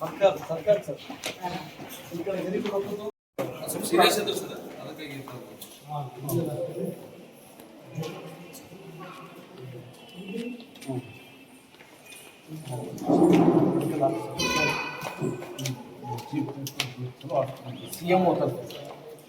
ಸರ್ಕಾರ ಸರ್ಕಾರ ಸರ್ ಈ ಕಡೆ ಹೆರಿಗೆ ಕೊಡೋದು ಸ್ವಲ್ಪ ಸೀರಿಯಸ್ ಇದ್ರು ಸರ್ ಅದಕ್ಕಾಗಿ C M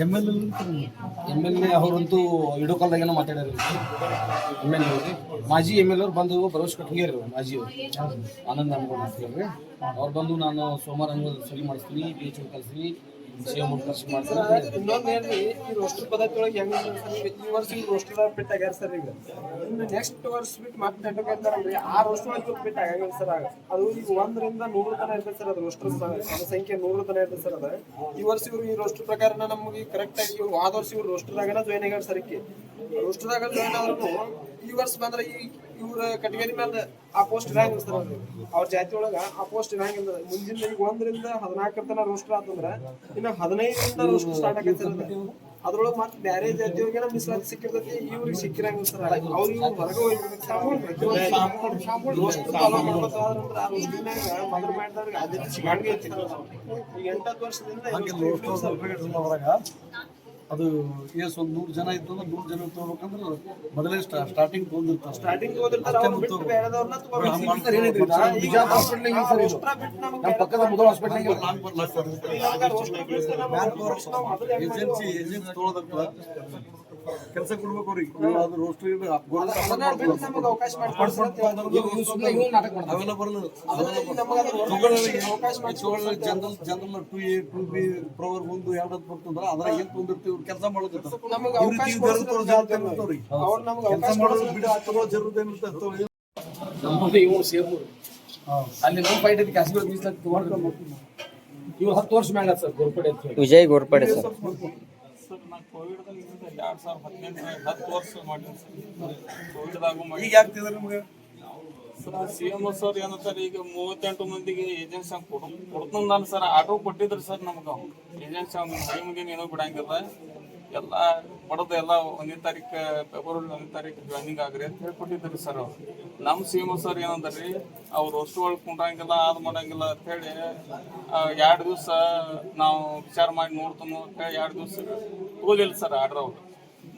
M L M L A ಅವರಂತೂ ವಿಡಿಯೋ ಕಾಲ್ದಾಗೇನೋ ಮಾತಾಡ್ಯಾರ ಎಂ ಎಲ್ ಎ ಮಾಜಿ ಎಂ ಎಲ್ ಅವ್ರು ಬಂದು ಭರವಸೆ ಕೊಟ್ಟಿಗೆ ಮಾಜಿ ಅವರು ಆನಂದ್ ಅನ್ಕೊಂಡು ಅವ್ರು ಬಂದು ನಾನು ಸೋಮವಾರ ಸರಿ ಮಾಡಿಸ್ತೀನಿ ಬಿ ಎಚ್ ಕಳಿಸ್ತೀನಿ ಸಿ ಮಾಡ್ತಾರೆ. ಇನ್ನೊಂದು ಈ ರೋಸ್ಟರ್ ಪದ್ಧತಿ ಒಳಗೆ ಹೆಂಗ್ ಈ ವರ್ಷ ಈ ರೋಸ್ಟರ್ ಬಿಟ್ಟು ಆಗ್ಯಾರ ಸರ್ ಈಗ. ನೆಕ್ಸ್ಟ್ ವರ್ಷ ಬಿಟ್ಟು ಮತ್ತೆ ನೆಟ್ಟಗೆ ಅಂತಾರಲ್ರಿ ಆ ರೋಸ್ಟರ್ ಒಳಗೆ ಬಿಟ್ಟು ಆಗಂಗಿಲ್ಲ ಸರ್ ಆಗ. ಅದು ಈಗ ಒಂದರಿಂದ ನೂರು ತನ ಇರ್ತದೆ ಸರ್ ಅದು ರೋಸ್ಟರ್ ಸಂಖ್ಯೆ ನೂರು ತನ ಇರ್ತದೆ ಸರ್ ಅದ. ಈ ವರ್ಷ ಇವ್ರು ಈ ರೋಸ್ಟರ್ ಪ್ರಕಾರ ನಮಗೆ ಕರೆಕ್ಟ್ ಆಗಿ ಇವ್ರು ಆದ ವರ್ಷ ಇವ್ರು ರೋಸ್ಟರ್ದಾಗನ ಜಾಯ್ನ್ ಆಗ್ಯಾರ ಸರ್ ಈಕಿ. ರೋಸ್ಟರ್ದಾಗ ಜಾಯ್ನ್ ಆದ್ರೂ ಈ ವರ್ಷ ಬಂದ್ರೆ ಈ ಇವ್ರ ಕಟಗರಿ ಮೇಲೆ ಆ ಪೋಸ್ಟ್ ರ್ಯಾಂಕ್ ಅನ್ಸ್ತಾರ ಅವ್ರು. ಅವ್ರ ಜಾತಿ ಒಳಗ ಆ ಪೋಸ್ಟ್ ಇರಂಗಿಲ್ಲ ಮುಂದಿನ ಈಗ ಒಂದರಿಂದ ಹದಿನಾಲ್ಕರ ತನ ರೋಸ್ಟರ್ ಆತಂದ್ರ ಇನ್ನ ಹದಿನೈದರಿಂದ ರೋಸ್ಟರ್ ಸ್ಟಾರ್ಟ್ ಆಗತ್ತೆ ಅದ್ರೊಳಗ ಅದು. ಅದ್ರೊಳಗೆ ಮತ್ತೆ ಬೇರೆ ಜಾತಿಯವ್ರಿಗೆ ಮೀಸಲಾತಿ ಸಿಕ್ಕಿರ್ತೈತಿ ಇವ್ರಿಗೆ ಸಿಕ್ಕಿರಂಗಿಲ್ಲ ಸರ್. ಅವ್ರಿಗೆ ಹೊರಗೆ ಮಾಡಿದವ್ರಿಗೆ ಸಿಗಂಗೆ ಈಗ ಎಂಟತ್ತು ವರ್ಷದಿಂದ ಅದು ಎಸ್ ಒಂದು ನೂರು ಜನ ಇತ್ತು ಅಂದ್ರೆ ನೂರು ಜನ ತಗೋಬೇಕಂದ್ರೆ ಮೊದಲೇ ಸ್ಟಾರ್ಟಿಂಗ್ ತೊಗೊಂಡಿರ್ತಾರೆ. ಸ್ಟಾರ್ಟಿಂಗ್ ಪಕ್ಕದ ಮೊದಲ ಹಾಸ್ಪಿಟ್ಲ್ ಏಜೆನ್ಸಿ ಏಜೆನ್ಸಿ ತೊಗೊಳೋದಕ್ಕೆ ಕೆಲಸ ಕೊಡ್ಬೇಕು ಅವ್ರಿಗೆ. ಅದು ರೋಸ್ಟ್ ಅವೆಲ್ಲ ಬರಲ್ಲ. General general two A two B ಪ್ರವರ್ ಒಂದು ಎರಡು ಬರ್ತಂದ್ರ ಅದ್ರಾಗ ಏನ್ ತೊಂದಿರ್ತೀವಿ ಕೆಲಸ ಮಾಡೋದು ಕೆಲಸ ಮಾಡೋದು ಬಿಡೋ ಜರುದೇನು ನಮ್ಮದು ಇವು ಸೇಮ್ ಅಲ್ಲಿ ನಮ್ಮ ಫೈಟ್ ಐತಿ ಇವು ಹತ್ತು ವರ್ಷ ಮ್ಯಾಲ ಸರ್ ಗೋರ್ಪಡೆ ವಿಜಯ್ ಗೋರ್ಪಡೆ ಸರ್. ಕೋವಿಡ್ದಾಗ ಎರಡು ಸಾವಿರದ ಹದಿನೆಂಟು ಹತ್ತು ವರ್ಷ ಮಾಡಿದ್ರಿ ಕೋವಿಡ್ದಾಗೂ ಮಾಡಿ ಈಗ ಆಗ್ತಿದ್ರೆ ನಿಮ್ಗೆ? ಸರ್ ಸಿ ಎಂ ಸರ್ ಏನಂತಾರೆ, ಈಗ ಮೂವತ್ತೆಂಟು ಮಂದಿಗೆ ಏಜೆನ್ಸಿ ಕೊಡು ಕೊಡ್ತಾನ ನಾನು ಸರ್ ಆಟೋ ಕೊಟ್ಟಿದ್ರು ಸರ್ ನಮ್ಗೆ. ಏಜೆನ್ಸಿ ಅವ್ನು ಮುಂದಿನ ಏನೂ ಬಿಡಂಗಿಲ್ಲ. ಎಲ್ಲ ಬಡದ ಎಲ್ಲ ಒಂದನೇ ತಾರೀಕು ಫೆಬ್ರವರಿ ಒಂದನೇ ತಾರೀಕು ಜಾಯ್ನಿಂಗ್ ಆಗ್ರಿ ಅಂತ ಹೇಳಿ ಕೊಟ್ಟಿದ್ರಿ ಸರ್ ನಮ್ಮ ಸಿ ಎಂ ಸರ್ ಏನಂದ್ರಿ, ಅವ್ರು ಅಷ್ಟು ಒಳಗೆ ಕುಂಡ್ರಂಗಿಲ್ಲ ಅದು ಮಾಡಂಗಿಲ್ಲ ಅಂತ ಹೇಳಿ ಎರಡು ದಿವಸ ನಾವು ವಿಚಾರ ಮಾಡಿ ನೋಡ್ತಾನು ಅಂತ ಹೇಳಿ ಎರಡು ದಿವಸ ತಗೋಲಿಲ್ಲ ಸರ್ ಆರ್ಡ್ರ್ ಅವ್ರು.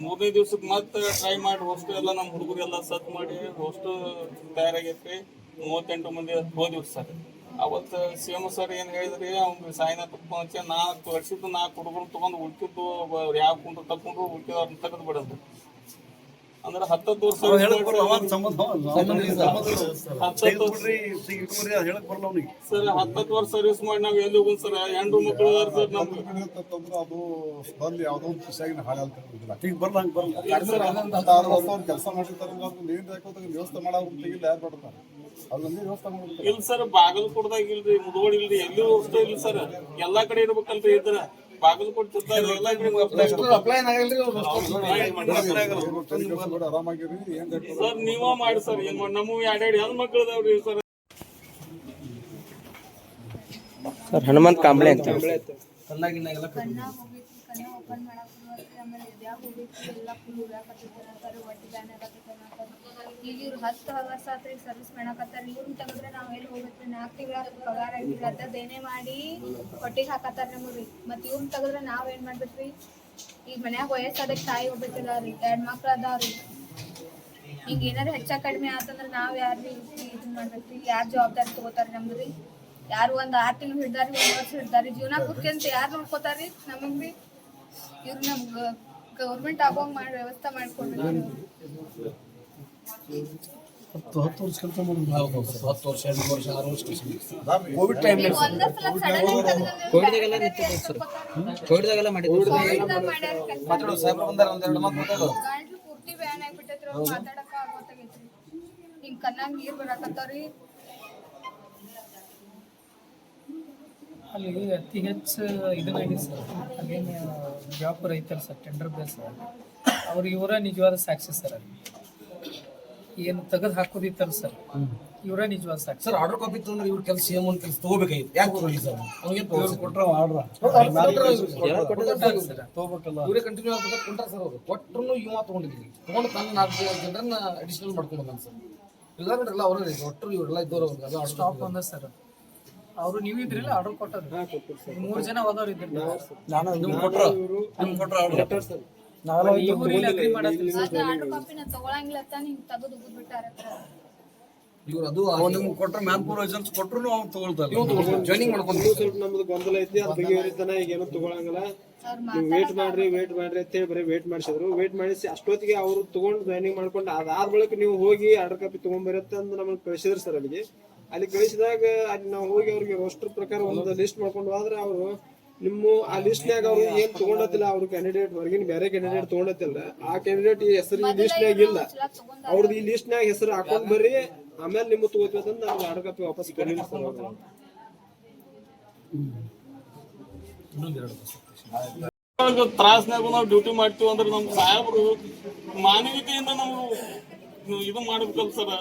ಮೂರನೇ ದಿವಸಕ್ಕೆ ಮತ್ತೆ ಟ್ರೈ ಮಾಡಿ ಹೋಸ್ಟೆಲ್ ಎಲ್ಲ ನಮ್ಮ ಹುಡುಗರೆಲ್ಲ ಸತ್ ಮಾಡಿ ಹೋಸ್ಟ್ ತಯಾರಾಗೈತ್ರಿ. ಮೂವತ್ತೆಂಟು ಮಂದಿ ಹೋದಿವ್ರಿ ಸರ್. ಅವತ್ತು ಸಿ ಎಂ ಸರ್ ಏನು ಹೇಳಿದ್ರಿ, ಅವ್ನು ಸಾಯಿನ ತಪ್ಪ ನಾಲ್ಕು ತೋರಿಸಿದ್ದು ನಾಲ್ಕು ಹುಡುಗರು ತೊಗೊಂಡು ಉಳ್ಕಿದ್ದು ಯಾವ ಕುಂಡ್ರು ತಕ್ಕೊಂಡ್ರು ಉಳ್ಕಿದವ್ರನ್ನ ತೆಗೆದು ಬಿಡೋದು ಅಂದ್ರೆ ಹತ್ತತ್ತು ವರ್ಷ ಸರ್ ಹತ್ತತ್ತು ವರ್ಷ ಸರ್ವಿಸ್ ಮಾಡಿ ನಾವು ಎಲ್ಲಿ ಹೋಗೋಣ ಸರ್? ಹೆಂಡ್ರು ಮಕ್ಕಳು ಸರ್ ಅದು ಬಂದು ಯಾವುದೋ ಒಂದು ಖುಷಿಯಾಗಿ ಈಗ ಬರಲ್ಲ ಹಂಗೆ ಬರಲ್ಲ ಕೆಲಸ ಮಾಡಿರ್ತಾರೆ ಹಾಕೋದಾಗ ವ್ಯವಸ್ಥೆ ಮಾಡೋರು ತೆಗಿಲ್ಲ ಯಾರು ಬರ್ತಾರೆ ವ್ಯವಸ್ಥೆ ಇಲ್ಲ ಸರ್ ಬಾಗಲಕೋಟದಾಗ ಇಲ್ರಿ ಮುದೋಳ ಇಲ್ರಿ ಎಲ್ಲಿ ಅಷ್ಟೇ ಇಲ್ಲ ಸರ್. ಎಲ್ಲಾ ಕಡೆ ಇರ್ಬೇಕಲ್ರಿ ಇದ್ರ. ಸರ್ ನೀವ ಮಾಡಿ ಸರ್ ಏನ್ ಮಾಡಿ? ನಮ್ಮ ಎರಡೆರಡು ಹೆಣ್ ಮಕ್ಳು ಅದಾವ್ರಿ ಸರ್. ಸರ್ ಹನುಮಂತ್ ಕಾಂಬ್ಳೆ ಅಂತ. ಕಣ್ಣ ಓಪನ್ ಮಾಡಕ್ ಬರ್ತೀವಿ ಆಮೇಲೆ ಎದ್ಯಾಗ ಹೋಗೈತಿ ಎಲ್ಲ ಫುಲ್ ಉರಾಕತ್ತೈತೆ ಅಂತಾರೆ ಹೊಟ್ಟೆ ಬ್ಯಾನ್ ಆಗತ್ತೈತೆ ಅಂತಾರೆ. ಈಗ ಇವ್ರು ಹತ್ತು ವರ್ಷ ಆತ್ರಿ ಸರ್ವಿಸ್ ಮಾಡಕತ್ತಾರ. ಇವ್ರನ್ನ ತೆಗೆದ್ರೆ ನಾವ್ ಎಲ್ಲಿ ಹೋಗ್ಬೇಕು ನಾಲ್ಕು ತಿಂಗಳ ಪಗಾರ ಆಗಿಲ್ಲ ಅದೇನೇ ಮಾಡಿ ಹೊಟ್ಟಿಗೆ ಹಾಕತ್ತಾರ ನಮಗ್ರಿ ಮತ್ ಇವ್ರನ್ನ ತೆಗೆದ್ರೆ ನಾವ್ ಏನ್ ಮಾಡ್ಬೇಕ್ರಿ? ಈಗ ಮನ್ಯಾಗ ವಯಸ್ಸಾದಕ್ಕೆ ತಾಯಿ ಹೋಗ್ಬೇಕಿಲ್ಲ ರೀ, ಎರಡ್ ಮಕ್ಳು ಅದಾವ್ರಿ ಈಗ ಏನಾರ ಹೆಚ್ಚ ಕಡಿಮೆ ಆತಂದ್ರ ನಾವ್ ಯಾರ್ರಿ ಇದನ್ ಮಾಡ್ಬೇಕ್ರಿ? ಯಾರ್ ಜವಾಬ್ದಾರಿ ತಗೋತಾರ ನಮ್ದ್ರಿ ಯಾರು ಒಂದ್ ಆರ್ ತಿಂಗಳು ಹಿಡ್ದಾರಿ, ಒಂದ್ ವರ್ಷ ಹಿಡ್ದಾರಿ ಜೀವನ ಪೂರ್ತಿ ಅಂತ ಯಾರು ನೋಡ್ಕೋತಾರಿ ನಮಗ್ರಿ ಇವ್ರು ನಮ್ಗ ಗೌರ್ಮೆಂಟ್ ಆಗೋಂಗ್ ಮಾಡಿ ವ್ಯವಸ್ಥೆ ಮಾಡ್ಕೊಡ್ಬೇಕು. ಹತ್ತು ಹತ್ತು ವರ್ಷ ಕೆಲಸ ಮಾಡಿದ್ರು ಹೌದು ಹತ್ತು ವರ್ಷ ಐದು ವರ್ಷ ಆರು ವರ್ಷ ಕೆಲಸ ಮಾಡಿದ್ರು ಕೋವಿಡ್ ಟೈಮ್ ಕೋವಿಡ್ದಾಗೆಲ್ಲ ಮಾಡಿದ್ರು ಮಾತಾಡೋ ಸಾಹೇಬ್ರು ಬಂದಾರ ಒಂದೆರಡು ಮಾತು ಮಾತಾಡೋ. ಗಂಟ್ಲು ಪೂರ್ತಿ ಬ್ಯಾನ್ ಆಗ್ಬಿಟ್ಟೈತ್ರಿ ಅವ್ರು ಮಾತಾಡಕ ಆಗೋತ್ತಾಗೈತ್ರಿ. ಹಿಂಗ್ ಕಣ್ಣಾಗ ನೀರು ಬರಾಕತ್ತಾವ್ರಿ. ಅಲ್ಲಿ ಅತಿ ಹೆಚ್ಚು ಇದನ್ನಾಗಿ ಸರ್. ಅಲ್ಲೇನು ಜಾಬ್ ರೈತರು ಸರ್ ಟೆಂಡರ್ ಬೇಸ್ ಅವ್ರು ಇವರ ನಿಜವಾದ ಸಾಕ್ಷಿ ಸರ್ ಅಲ್ಲಿ. ಏನು ತೆಗೆದು ಹಾಕೋದಿತ್ತಲ್ಲ ಸರ್. ಇವರ ನಿಜವಾದ ಸಾಕ್ಷಿ. ಸರ್ ಆರ್ಡರ್ ಕಾಪಿ ತಗೊಂಡ್ರೆ ಇವ್ರ ಕೆಲಸ ಸೇಮ್ ಒಂದು ಕೆಲಸ ತಗೋಬೇಕಾಗಿತ್ತು. ಯಾಕೆ ತಗೊಳ್ಳಿ ಸರ್? ಅವ್ನಿಗೆ ಕೊಟ್ರ ಇವರೇ ಕಂಟಿನ್ಯೂ ಆಗ್ಬೇಕು ಕೊಂಡ್ರ ಸರ್ ಅವರು. ಕೊಟ್ಟರು ಇವ ತಗೊಂಡಿದ್ದೀವಿ ತಗೊಂಡು ತನ್ನ ನಾಲ್ಕು ಜನರನ್ನ ಅಡಿಷನಲ್ ಮಾಡ್ಕೊಂಡು ಬಂದ ಸರ್. ಇಲ್ಲ ನೋಡ್ರಲ್ಲ ಅವರೇ ಒಟ್ಟರು ಇವರೆಲ್ಲ ಇದ್ದವ್ರು ಅವ್ರಿಗೆ ಅದು ಸ್ಟಾಪ್ ಬಂದ ಒಂದ ಸರ್ ಅವರು ನೀವು ಇದ್ರಿಲ್ಲ ಆರ್ಡರ್ ಕೊಟ್ಟರು ಮೂರು ಜನ ಹೋದವ್ರು ಇದ್ರು ನಿಮ್ಗೆ ಕೊಟ್ರ. ನಿಮ್ಗೆ ಕೊಟ್ರ ಆರ್ಡರ್. ಇವ್ರು ಇಲ್ಲಿ ಅಗ್ರಿ ಮಾಡತ್ತೀವಿ ಅದ ಆರ್ಡರ್ ಕಾಪಿನ ತಗೊಳಂಗಿಲ್ಲ ಅಂತ ಹಿಂಗ್ ತೆಗೆದು ಬಿಟ್ಟಾರ ಇವ್ರು ಅದು ನಿಮ್ಗೆ ಕೊಟ್ರ ಮ್ಯಾನ್ ಪ್ರೊವಿಷನ್ಸ್ ಕೊಟ್ರು ಅವ್ನು ತಗೊಳ್ತಾರೆ. ಜಾಯ್ನಿಂಗ್ ಮಾಡ್ಕೊಂಡು ಸ್ವಲ್ಪ ನಮ್ದು ಗೊಂದಲ ಐತಿ ಅದ್ ಬಗೆಹರಿತಾನ ಈಗ ಏನೂ ತಗೊಳಂಗಿಲ್ಲ. ನೀವು ವೇಟ್ ಮಾಡ್ರಿ ವೇಟ್ ಮಾಡ್ರಿ ಅಂತ ಹೇಳಿ ಬರೀ ವೇಟ್ ಮಾಡಿಸಿದ್ರು. ವೇಟ್ ಮಾಡಿಸಿ ಅಷ್ಟೊತ್ತಿಗೆ ಅವರು ತಗೊಂಡು ಜಾಯ್ನಿಂಗ್ ಮಾಡ್ಕೊಂಡು ಅದಾದ ಬಳಿಕ ನೀವು ಹೋಗಿ ಆರ್ಡರ್ ಕಾಪಿ ತಗೊಂಡ್ಬರತ್ತೆ ಅಂತ ನಮ್ಗೆ ಕಳಿಸಿದ್ರು ಸರ್ ಅಲ್ಲಿಗೆ. ಅಲ್ಲಿ ಕಳಿಸಿದಾಗ ಅಲ್ಲಿ ನಾವು ಹೋಗಿ ಅವ್ರಿಗೆ ರೋಸ್ಟರ್ ಪ್ರಕಾರ ಒಂದು ಲಿಸ್ಟ್ ಮಾಡ್ಕೊಂಡು ಹೋದ್ರೆ ಅವರು ನಿಮ್ಮ ಆ ಲಿಸ್ಟ್ನ್ಯಾಗ ಅವ್ರು ಏನ್ ತಗೊಂಡತ್ತಿಲ್ಲ ಅವ್ರ ಕ್ಯಾಂಡಿಡೇಟ್ ಹೊರಗಿನ ಬೇರೆ ಕ್ಯಾಂಡಿಡೇಟ್ ತಗೊಂಡತ್ತಿಲ್ಲ. ಆ ಕ್ಯಾಂಡಿಡೇಟ್ ಈ ಹೆಸರು ಈ ಲಿಸ್ಟ್ನ್ಯಾಗ ಇಲ್ಲ. ಅವ್ರದ್ದು ಈ ಲಿಸ್ಟ್ನ್ಯಾಗ ಹೆಸರು ಹಾಕೊಂಡ್ ಬರ್ರಿ ಆಮೇಲೆ ನಿಮ್ಮ ತಗೋತೀವಿ ಅಂತ ನಮ್ಗೆ ಆರ್ಡರ್ ಕಾಪಿ ವಾಪಸ್ ಕೊಡಲಿಲ್ಲ ಸರ್ ಅವರು ತ್ರಾಸ್ನಾಗ ನಾವು ಡ್ಯೂಟಿ ಮಾಡ್ತೀವಿ ಅಂದ್ರೆ ನಮ್ ಸಾಹೇಬ್ರು ಮಾನವೀಯತೆಯಿಂದ ನಾವು ಇದು ಮಾಡ್ಬೇಕಲ್ಲ ಸರ್.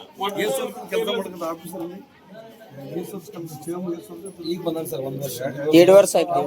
ಈಗ ಸರ್ ಒಂದು ವರ್ಷ ಎರಡು ವರ್ಷ ಆಯ್ತು.